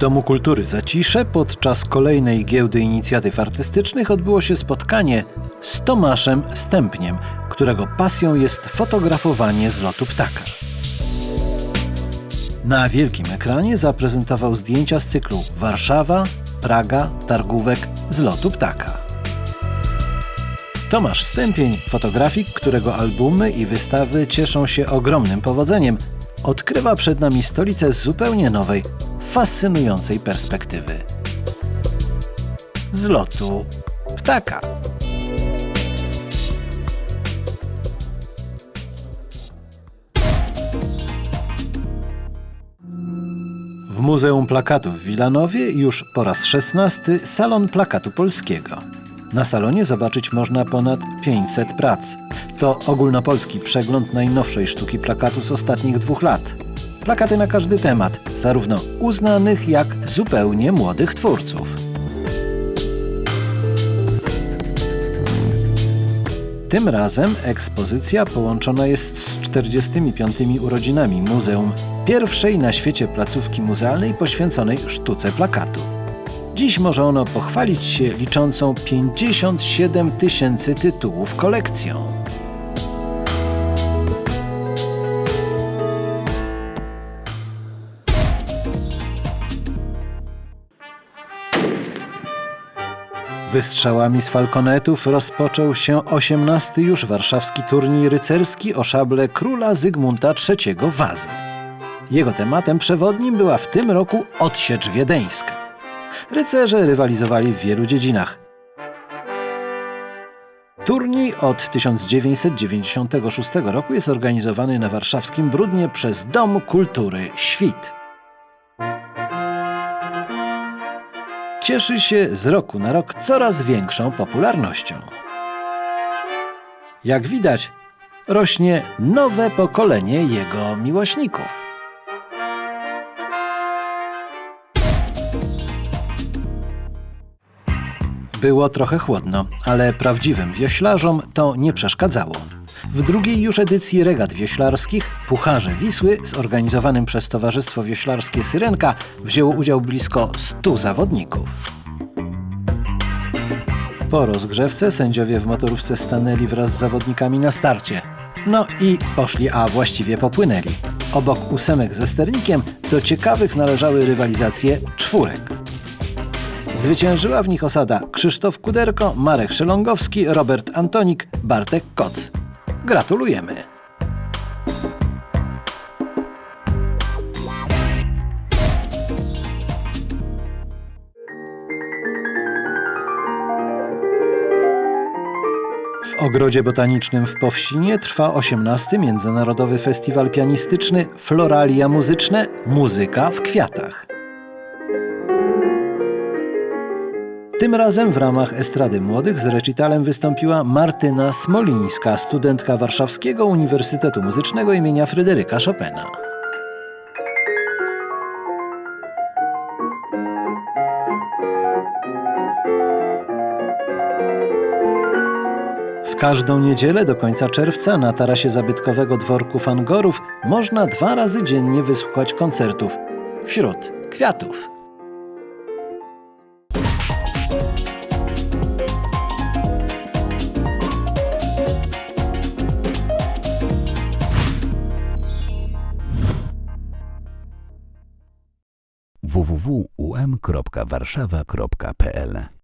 Domu Kultury Zacisze podczas kolejnej giełdy inicjatyw artystycznych odbyło się spotkanie z Tomaszem Stępniem, którego pasją jest fotografowanie z lotu ptaka. Na wielkim ekranie zaprezentował zdjęcia z cyklu Warszawa, Praga, Targówek z lotu ptaka. Tomasz Stępień, fotografik, którego albumy i wystawy cieszą się ogromnym powodzeniem, odkrywa przed nami stolicę z zupełnie nowej, fascynującej perspektywy. Z lotu ptaka. W Muzeum Plakatu w Wilanowie już po raz szesnasty Salon Plakatu Polskiego. Na salonie zobaczyć można ponad 500 prac. To ogólnopolski przegląd najnowszej sztuki plakatu z ostatnich dwóch lat. Plakaty na każdy temat, zarówno uznanych jak zupełnie młodych twórców. Tym razem ekspozycja połączona jest z 45. urodzinami muzeum, pierwszej na świecie placówki muzealnej poświęconej sztuce plakatu. Dziś może ono pochwalić się liczącą 57 tysięcy tytułów kolekcją. Wystrzałami z falkonetów rozpoczął się 18 już warszawski turniej rycerski o szable króla Zygmunta III Wazy. Jego tematem przewodnim była w tym roku odsiecz wiedeńska. Rycerze rywalizowali w wielu dziedzinach. Turniej od 1996 roku jest organizowany na warszawskim Brudnie przez Dom Kultury Świt. Cieszy się z roku na rok coraz większą popularnością. Jak widać, rośnie nowe pokolenie jego miłośników. Było trochę chłodno, ale prawdziwym wioślarzom to nie przeszkadzało. W drugiej już edycji regat wioślarskich Pucharze Wisły zorganizowanym przez Towarzystwo Wioślarskie Syrenka wzięło udział blisko 100 zawodników. Po rozgrzewce sędziowie w motorówce stanęli wraz z zawodnikami na starcie. No i poszli, a właściwie popłynęli. Obok ósemek ze sternikiem do ciekawych należały rywalizacje czwórek. Zwyciężyła w nich osada Krzysztof Kuderko, Marek Szelongowski, Robert Antonik, Bartek Koc. Gratulujemy! W Ogrodzie Botanicznym w Powsinie trwa 18. Międzynarodowy Festiwal Pianistyczny Floralia Muzyczne Muzyka w Kwiatach. Tym razem w ramach Estrady Młodych z recitalem wystąpiła Martyna Smolińska, studentka Warszawskiego Uniwersytetu Muzycznego imienia Fryderyka Chopina. W każdą niedzielę do końca czerwca na tarasie zabytkowego dworku Fangorów można dwa razy dziennie wysłuchać koncertów wśród kwiatów. www.um.warszawa.pl